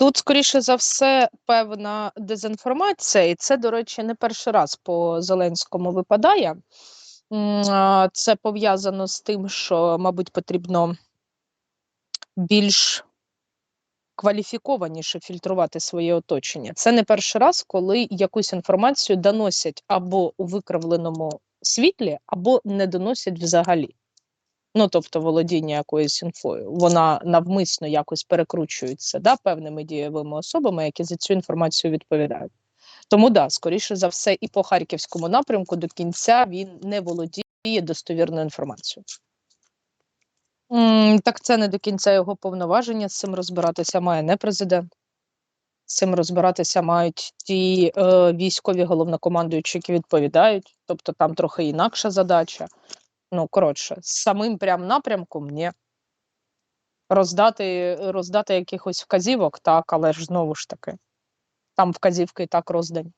Тут, скоріше за все, певна дезінформація, і це, до речі, не перший раз по Зеленському випадає. Це пов'язано з тим, що, мабуть, потрібно більш кваліфікованіше фільтрувати своє оточення. Це не перший раз, коли якусь інформацію доносять або у викривленому світлі, або не доносять взагалі. Ну, тобто володіння якоюсь інфою, вона навмисно якось перекручується да, певними дієвими особами, які за цю інформацію відповідають. Тому да, скоріше за все, і по харківському напрямку до кінця він не володіє достовірною інформацією. Так це не до кінця його повноваження. З цим розбиратися має не президент. З цим розбиратися мають ті е, військові головнокомандуючі, які відповідають. Тобто там трохи інакша задача. Ну, коротше, з самим прям напрямком ні. Роздати, роздати якихось вказівок, так, але ж знову ж таки, там вказівки і так роздані.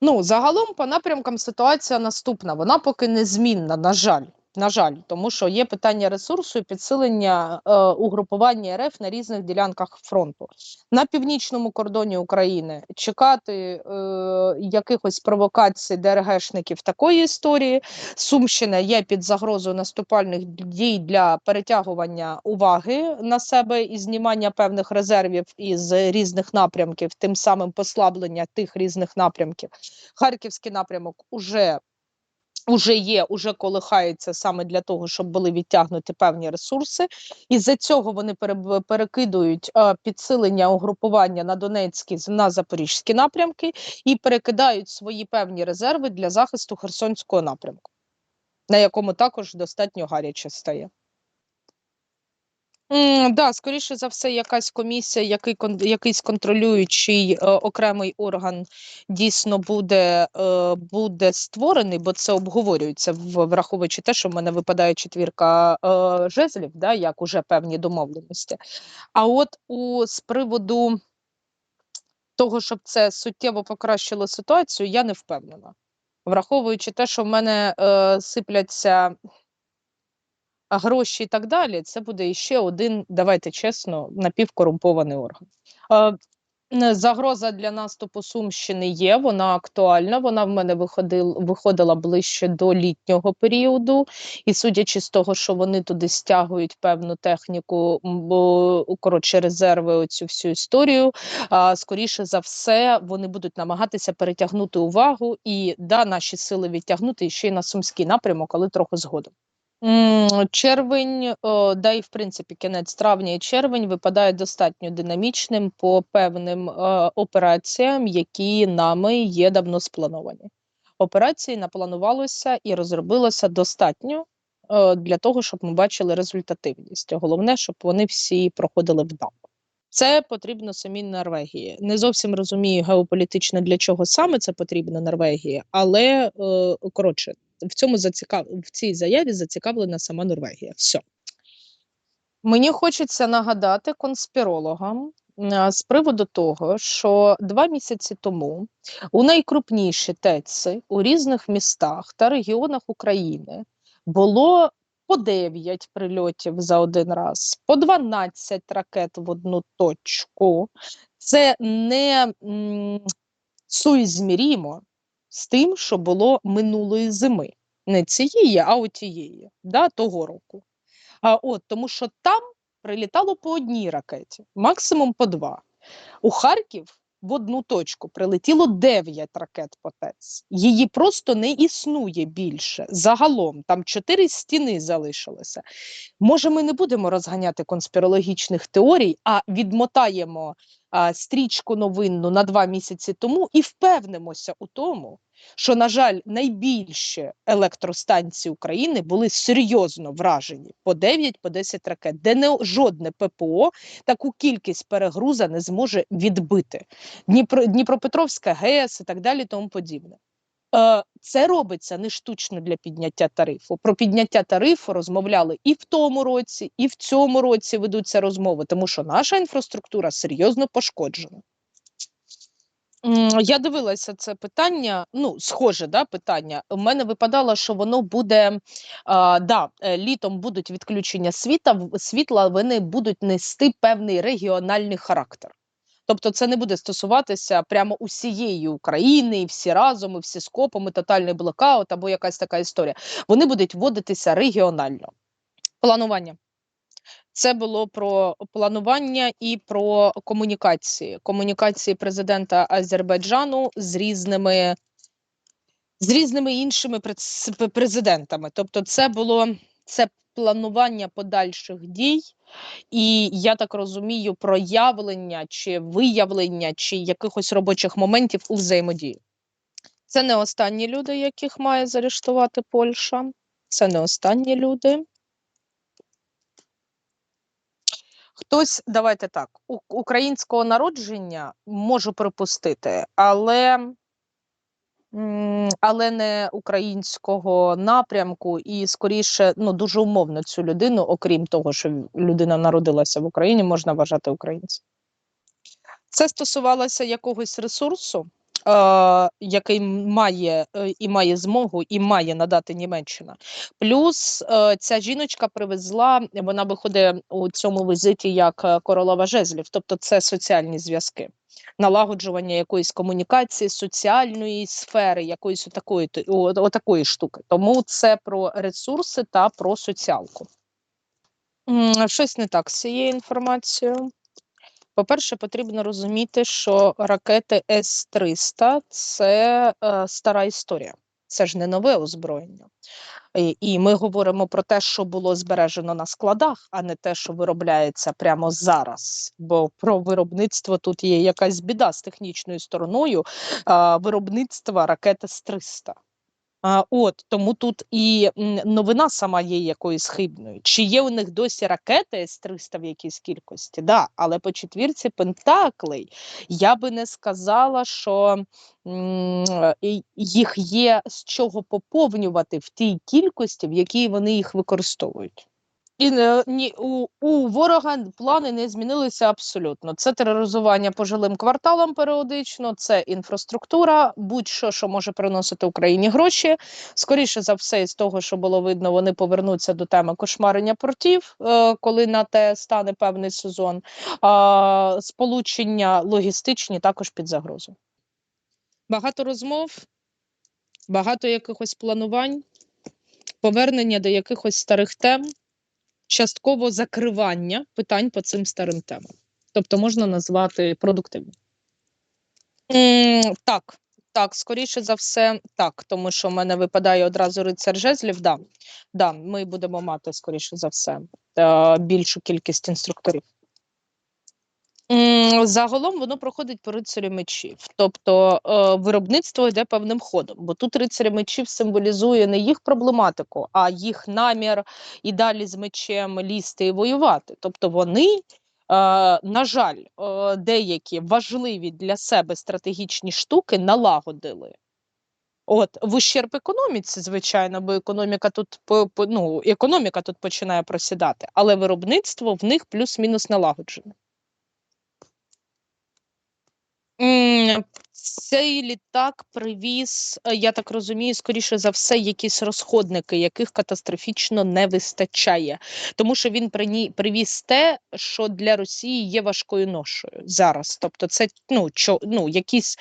Ну, загалом по напрямкам ситуація наступна. Вона поки незмінна, на жаль. На жаль, тому що є питання ресурсу і підсилення е, угрупування РФ на різних ділянках фронту. На північному кордоні України чекати е, якихось провокацій ДРГшників такої історії. Сумщина є під загрозою наступальних дій для перетягування уваги на себе і знімання певних резервів із різних напрямків, тим самим послаблення тих різних напрямків. Харківський напрямок уже Уже є, уже колихаються саме для того, щоб були відтягнуті певні ресурси, і за цього вони перекидують е, підсилення угрупування на Донецькі на Запорізькі напрямки і перекидають свої певні резерви для захисту Херсонського напрямку, на якому також достатньо гаряче стає. Да, скоріше за все, якась комісія, який кон- якийсь контролюючий е, окремий орган дійсно буде, е, буде створений, бо це обговорюється, враховуючи те, що в мене випадає четвірка е, жезлів, да, як уже певні домовленості. А от у з приводу того, щоб це суттєво покращило ситуацію, я не впевнена. Враховуючи те, що в мене е, сипляться гроші і так далі, це буде іще один, давайте чесно, напівкорумпований орган. Загроза для наступу Сумщини є, вона актуальна. Вона в мене виходил, виходила ближче до літнього періоду, і судячи з того, що вони туди стягують певну техніку, бо коротше резерви, оцю всю історію. А, скоріше за все, вони будуть намагатися перетягнути увагу і да, наші сили відтягнути ще й на сумський напрямок, але трохи згодом. Червень, о, да і в принципі кінець травня і червень випадає достатньо динамічним по певним е, операціям, які нами є давно сплановані. Операції напланувалося і розробилося достатньо е, для того, щоб ми бачили результативність. Головне, щоб вони всі проходили вдало. Це потрібно самій Норвегії. Не зовсім розумію геополітично для чого саме це потрібно Норвегії, але е, коротше, в цьому зацікав... в цій заяві зацікавлена сама Норвегія. Все. Мені хочеться нагадати конспірологам з приводу того, що два місяці тому у найкрупніші ТЕЦи у різних містах та регіонах України було по 9 прильотів за один раз, по 12 ракет в одну точку. Це не суізмірімо з тим, що було минулої зими. Не цієї, а отієї, да, того року. А, от, тому що там прилітало по одній ракеті, максимум по два. У Харків в одну точку прилетіло 9 ракет по ТЕЦ. Її просто не існує більше. Загалом там чотири стіни залишилося. Може, ми не будемо розганяти конспірологічних теорій, а відмотаємо стрічку новинну на два місяці тому і впевнимося у тому, що, на жаль, найбільші електростанції України були серйозно вражені по 9 по 10 ракет, де не жодне ППО таку кількість перегруза не зможе відбити. Дніпро, Дніпропетровська ГЕС і так далі, тому подібне. Е, Це робиться не штучно для підняття тарифу. Про підняття тарифу розмовляли і в тому році, і в цьому році ведуться розмови, тому що наша інфраструктура серйозно пошкоджена. Я дивилася це питання. Ну, схоже, да, питання. У мене випадало, що воно буде а, да, е, літом будуть відключення світа, світла, вони будуть нести певний регіональний характер. Тобто, це не буде стосуватися прямо усієї України, і всі разом, і всі скопом, і тотальний блокаут або якась така історія. Вони будуть вводитися регіонально. Планування. Це було про планування і про комунікації. Комунікації президента Азербайджану з різними з різними іншими президентами. Тобто, це було це планування подальших дій, і я так розумію, проявлення чи виявлення чи якихось робочих моментів у взаємодії. Це не останні люди, яких має заарештувати Польща. Це не останні люди. Хтось, давайте так, українського народження можу припустити, але, але не українського напрямку, і скоріше, ну дуже умовно цю людину, окрім того, що людина народилася в Україні, можна вважати українцем. Це стосувалося якогось ресурсу, який має е, і має змогу, і має надати Німеччина. Плюс е, ця жіночка привезла, вона виходить у цьому візиті як е, королева жезлів, тобто це соціальні зв'язки, налагоджування якоїсь комунікації, соціальної сфери, якоїсь отакої, отакої штуки. Тому це про ресурси та про соціалку. Щось не так з цією інформацією. По-перше, потрібно розуміти, що ракети С-300 це е, стара історія, це ж не нове озброєння. І, і ми говоримо про те, що було збережено на складах, а не те, що виробляється прямо зараз. Бо про виробництво тут є якась біда з технічною стороною а, виробництва ракети С-300. От тому тут і новина сама є якоюсь хибною. Чи є у них досі ракети С-300 в якійсь кількості? Да, але по четвірці Пентаклей я би не сказала, що їх є з чого поповнювати в тій кількості, в якій вони їх використовують. І не, ні, у, у ворога плани не змінилися абсолютно. Це тероризування по жилим кварталам періодично, це інфраструктура, будь-що, що може приносити Україні гроші. Скоріше за все, із того, що було видно, вони повернуться до теми кошмарення портів, е, коли на те стане певний сезон. А, сполучення логістичні також під загрозу. Багато розмов, багато якихось планувань, повернення до якихось старих тем частково закривання питань по цим старим темам. Тобто можна назвати продуктивним. Так, так, скоріше за все, так, тому що в мене випадає одразу рицар жезлів. Да, да, ми будемо мати, скоріше за все, е, більшу кількість інструкторів. Загалом воно проходить по рицарю мечів, тобто е, виробництво йде певним ходом, бо тут рицарь мечів символізує не їх проблематику, а їх намір і далі з мечем лізти і воювати. Тобто вони, е, на жаль, е, деякі важливі для себе стратегічні штуки налагодили. От в ущерб економіці, звичайно, бо економіка тут ну, економіка тут починає просідати, але виробництво в них плюс-мінус налагоджене. Цей літак привіз, е, я так розумію, скоріше за все, якісь розходники, яких катастрофічно не вистачає, тому що він привіз те, що для Росії є важкою ношою зараз. Тобто, це ну, чо, ну, якісь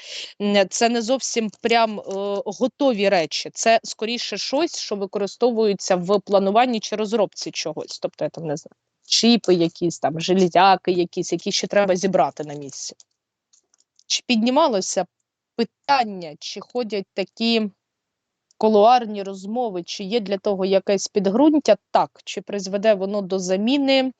це не зовсім прям е, готові речі. Це скоріше щось, що використовується в плануванні чи розробці чогось. Тобто, я там не знаю, чіпи, якісь там железяки, якісь, які ще треба зібрати на місці. Чи піднімалося питання, чи ходять такі колуарні розмови, чи є для того якесь підґрунтя? Так, чи призведе воно до заміни,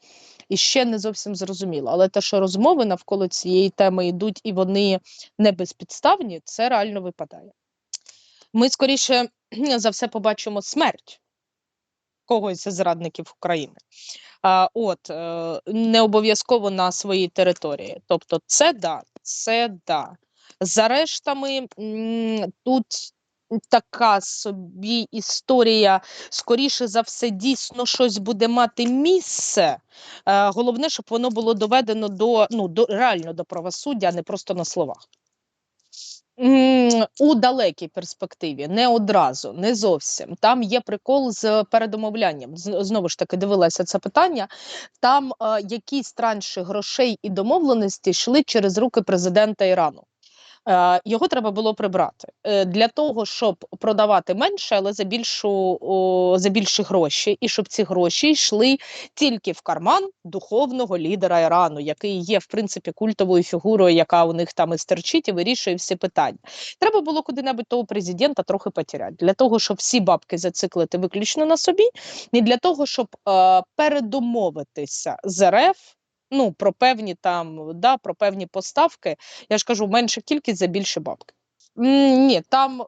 і ще не зовсім зрозуміло. Але те, що розмови навколо цієї теми йдуть і вони не безпідставні, це реально випадає. Ми скоріше за все побачимо смерть когось з зрадників України. А, от е, не обов'язково на своїй території. Тобто, це да, це да. За рештами тут така собі історія, скоріше за все, дійсно щось буде мати місце. Е, головне, щоб воно було доведено до ну до реально до правосуддя, а не просто на словах. У далекій перспективі, не одразу, не зовсім. Там є прикол з передомовлянням. Знову ж таки, дивилася це питання. Там е, якісь транші грошей і домовленості йшли через руки президента Ірану. Е, його треба було прибрати е, для того, щоб продавати менше, але за більшу за більші гроші, і щоб ці гроші йшли тільки в карман духовного лідера Ірану, який є в принципі культовою фігурою, яка у них там і стерчить і вирішує всі питання. Треба було куди-небудь того президента трохи потеряти для того, щоб всі бабки зациклити виключно на собі, і для того, щоб е, передомовитися з РФ. Ну, про певні там, да, про певні поставки, я ж кажу, менша кількість за більше бабки. Ні, там е,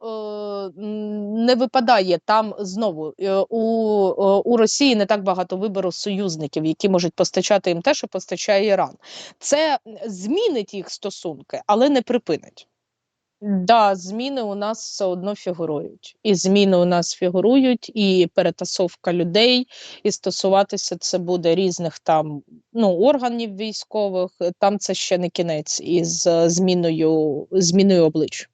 не випадає. Там знову е, у, е, у Росії не так багато вибору союзників, які можуть постачати їм те, що постачає Іран. Це змінить їх стосунки, але не припинить. Да, зміни у нас все одно фігурують. І зміни у нас фігурують, і перетасовка людей, і стосуватися це буде різних там ну, органів військових. Там це ще не кінець із е, зміною, зміною облич.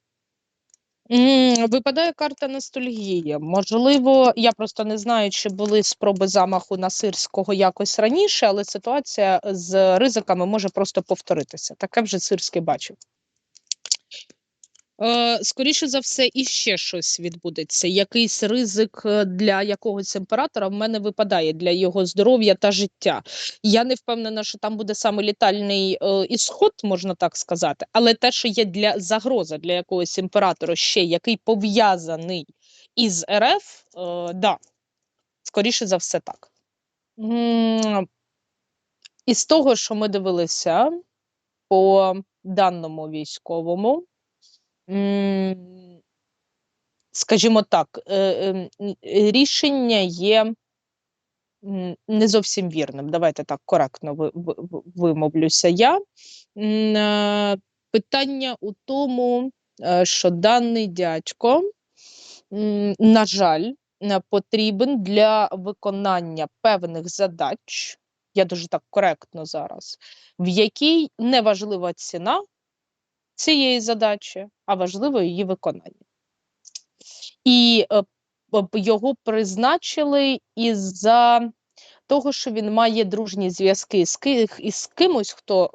Випадає карта ностальгії. Можливо, я просто не знаю, чи були спроби замаху на Сирського якось раніше, але ситуація з ризиками може просто повторитися. Таке вже Сирський бачив. Е, скоріше за все, і ще щось відбудеться. Якийсь ризик е, для якогось імператора в мене випадає для його здоров'я та життя. Я не впевнена, що там буде саме літальний е, ісход, можна так сказати, але те, що є для загроза для якогось імператора, ще який пов'язаний із РФ, е, да, скоріше за все, так. Із того, що ми дивилися по даному військовому. Скажімо так, е, ем, рішення є не зовсім вірним. Давайте так коректно ви- ви- ви- вимовлюся я. Е, Питання у тому, е, що даний дядько, на жаль, потрібен для виконання певних задач. Я дуже так коректно зараз, в якій не важлива ціна цієї задачі, а важливо її виконання. І е, його призначили із-за того, що він має дружні зв'язки з, із кимось, хто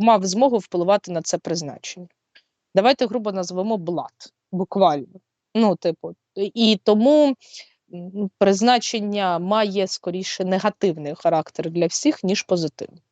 мав змогу впливати на це призначення. Давайте грубо назвемо блат, буквально. Ну, типу, і тому призначення має скоріше негативний характер для всіх, ніж позитивний.